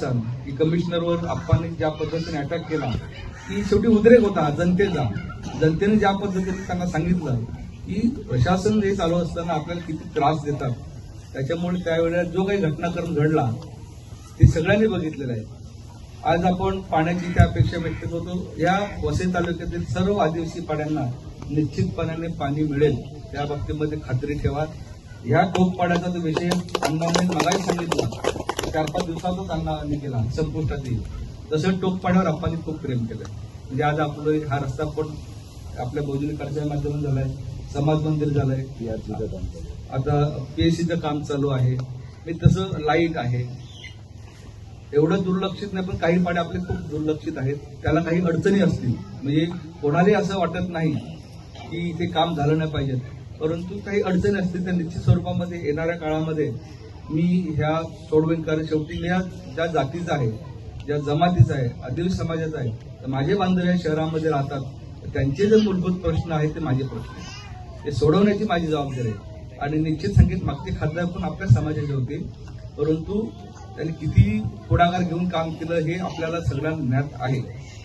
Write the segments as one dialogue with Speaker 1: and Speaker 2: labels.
Speaker 1: असाल की कमिशनरवर आपण ज्या पद्धतीने अटॅक केला की शेवटी उद्रेक होता जनतेचा. जनतेने ज्या पद्धतीने त्यांना सांगितलं की प्रशासन हे चालू असताना आपल्याला किती त्रास देतात त्याच्यामुळे त्यावेळेला जो काही घटनाक्रम घडला ते सगळ्यांनी बघितलेलं आहे. आज आपण पाण्याची त्या अपेक्षा व्यक्त करतो. या वसई तालुक्यातील सर्व आदिवासी पाड्यांना निश्चितपणाने पाणी मिळेल त्या बाबतीमध्ये खात्री ठेवा. ह्या टोकपाड्याचा जो विषय अण्णांनी मलाही सांगितला. चार पाच दिवसातच अण्णांनी केला संपुष्टात येईल. तसं टोकपाड्यावर आपण खूप प्रेम केलं म्हणजे आज आपलं हा रस्ता पण आपल्या बहुजनी कार्याच्या माध्यमातून झालाय समाज मंदिर झालंय. आता पीएससीचं काम चालू आहे. मी तसं लाइट आहे. एवढं दुर्लक्षित नाही पण काही पाड्या आपले खूप दुर्लक्षित आहेत. त्याला काही अडचणी असतील. म्हणजे कोणालाही असं वाटत नाही की इथे काम झालं नाही पाहिजे. परंतु काही अडचणी असतील त्या निश्चित स्वरूपामध्ये येणाऱ्या काळामध्ये मी ह्या सोडवेन कारण शेवटी मी या ज्या जातीचा आहे ज्या जमातीचा आहे आदिवासी समाजाचा आहे तर माझे बांधव या शहरामध्ये राहतात. तर त्यांचे जे मूलभूत प्रश्न आहेत ते माझे प्रश्न आहेत. ते सोडवण्याची माझी जबाबदारी आहे. आणि निश्चित संगीत मागचे खासदार पण आपल्या समाजाचे होते. परंतु त्यांनी किती पुढाकार घेऊन काम केलं हे आपल्याला सगळ्यांना ज्ञात आहे.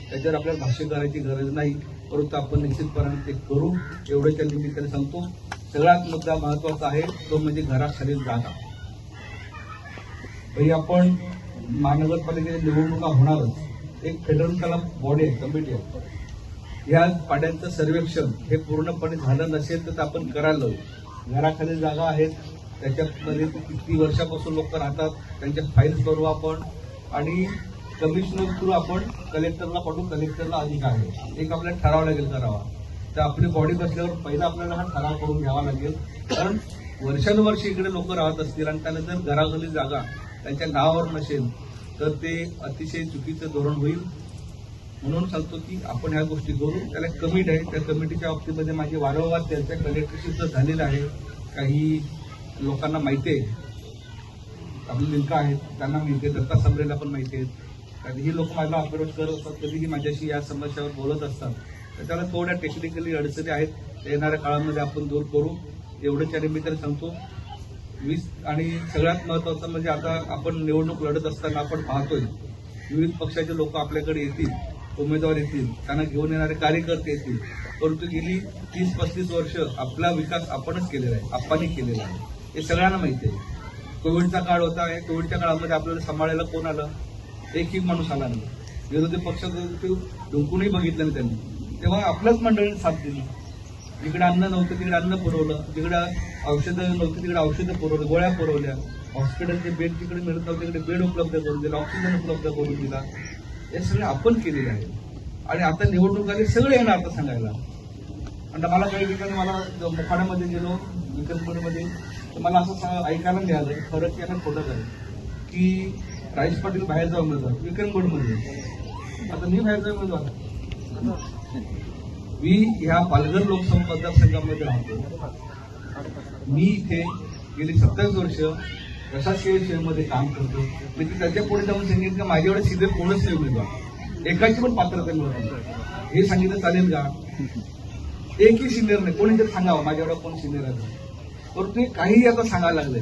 Speaker 1: त्याच्यावर आपल्याला भाष्य करायची गरज नाही. परंतु आपण निश्चितपणे ते करू. एवढ्याच्या निमित्ताने सांगतो सगळ्यात मुद्दा महत्त्वाचा आहे. तो म्हणजे घराखालील जागा. भाई आपण महानगरपालिकेच्या निवडणुका होणारच. एक फेडरल त्याला बॉडी आहे कमिटी आहे. या पाड्यांचं सर्वेक्षण हे पूर्णपणे झालं नसेल तर आपण करायला हवं. घराखाली जागा आहेत. त्याच्यामध्ये किती वर्षापासून लोक राहतात त्यांच्या फाईल्स करू आपण. आणि कमिशनर थ्रू आपण कलेक्टरला पाठवून कलेक्टरला अधिकार आहे. एक आपल्याला ठराव लागेल करावा. तर आपली बॉडी बसल्यावर पहिला आपल्याला हा ठराव करून घ्यावा लागेल. कारण वर्षानुवर्ष इकडे लोक राहत असतील आणि त्यांना जर घराघरी जागा त्यांच्या नावावर नसेल तर ते अतिशय चुकीचं धोरण होईल. म्हणून सांगतो की आपण ह्या गोष्टी करू त्याला कमिटी आहे. त्या कमिटीच्या बाबतीमध्ये माझे वारंवार त्यांच्या कलेक्टरशिपचं झालेलं आहे. काही लोकांना माहिती आहे. आपली लिंक आहेत. त्यांना माहिती आहे. दत्ता समरेला पण माहिती आहेत. कारण ही लोक मला अप्रोच करत असतात कधीही माझ्याशी या समस्यावर बोलत असतात. तर त्याला थोड्या टेक्निकली अडचणी आहेत. येणाऱ्या काळामध्ये आपण दूर करू. एवढं त्या निमित्ताने सांगतो. वीस आणि सगळ्यात महत्वाचं म्हणजे आता आपण निवडणूक लढत असताना आपण पाहतोय विविध पक्षाचे लोक आपल्याकडे येतील उमेदवार येतील त्यांना घेऊन येणारे कार्यकर्ते येतील. परंतु गेली तीस पस्तीस वर्ष आपला विकास आपणच केलेला आहे आपणही केलेला आहे. हे सगळ्यांना माहिती आहे. कोविडचा काळ होता आहे कोविडच्या काळामध्ये आपल्याला सांभाळायला कोण आलं? एकही माणूस आला नाही. विरोधी पक्षाचं डुंकूनही बघितलं नाही त्यांनी. तेव्हा आपल्याच मंडळीने साथ दिली. जिकडे अन्न नव्हतं तिकडे अन्न पुरवलं. जिकडे औषधं नव्हती तिकडे औषधं पुरवलं गोळ्या पुरवल्या. हॉस्पिटलचे बेड जिकडे मिळत नव्हते तिकडे बेड उपलब्ध करून दिला ऑक्सिजन उपलब्ध करून दिला. हे सगळे आपण केलेले आहे. आणि आता निवडणूक आली सगळे येणार आता सांगायला. आणि मला काही ठिकाणी मला मोखाड्यामध्ये गेलो विक्रमपुरीमध्ये तर मला असं ऐकायला मिळालं फरक की यांना खोटं झालं. की राजेश पाटील बाहेर जाऊन उमेदवार विक्रमगडमध्ये आता मी बाहेर जाऊन उमेदवार मी ह्या पालघर लोकसभा मतदारसंघामध्ये राहतो मी इथे गेली सत्तावीस वर्ष प्रशासकीय सेवेमध्ये काम करतो. मी ते त्याच्या पुढे जाऊन सांगितलं की माझ्याकडे सिनियर कोणच नाही उमेदवार. एकाची पण पात्रता मिळत हे सांगितलं चालेल का? एकही सिनियर नाही. कोणी जर सांगावं. माझ्याकडे कोण सिनियर आहे? परंतु ते काहीही आता सांगायला लागले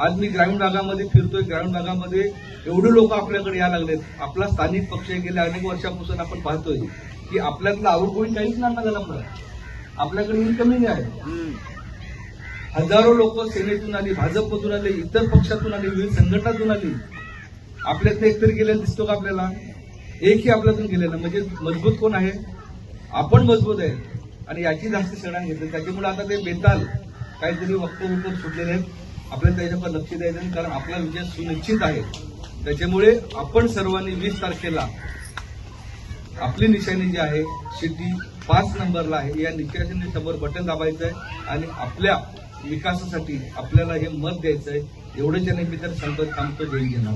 Speaker 1: आज मी ग्रामीण भागामध्ये फिरतोय. ग्रामीण भागामध्ये एवढे लोक आपल्याकडे यायला लागलेत. आपला स्थानिक पक्ष गेल्या अनेक वर्षापासून आपण पाहतोय की आपल्यातलं आवड काहीच नाही झाला झालं आपल्याकडे इन्कमिंग आहे. हजारो लोक सेनेतून आली भाजपमधून आले इतर पक्षातून आली विविध संघटनातून आली. आपल्यातलं एकतरी गेलेलं दिसतो का आपल्याला? एकही आपल्यातून गेलेलं म्हणजे मजबूत कोण आहे? आपण मजबूत आहे. आणि याची जास्त सणा घेतली त्याच्यामुळे आता ते बेताल काहीतरी वक्तव्य वक्तव्य सुटलेले आहेत. आपल्याला त्याच्यावर लक्ष द्यायचं कारण आपला विजय सुनिश्चित आहे. त्याच्यामुळे आपण सर्वांनी वीस तारखेला आपली निशाणी जी आहे शेती पाच नंबरला आहे. या निशाणी समोर बटन दाबायचं आहे आणि आपल्या विकासासाठी आपल्याला हे मत द्यायचं आहे. एवढंच या तर सांगतो थांबतो जय घेणार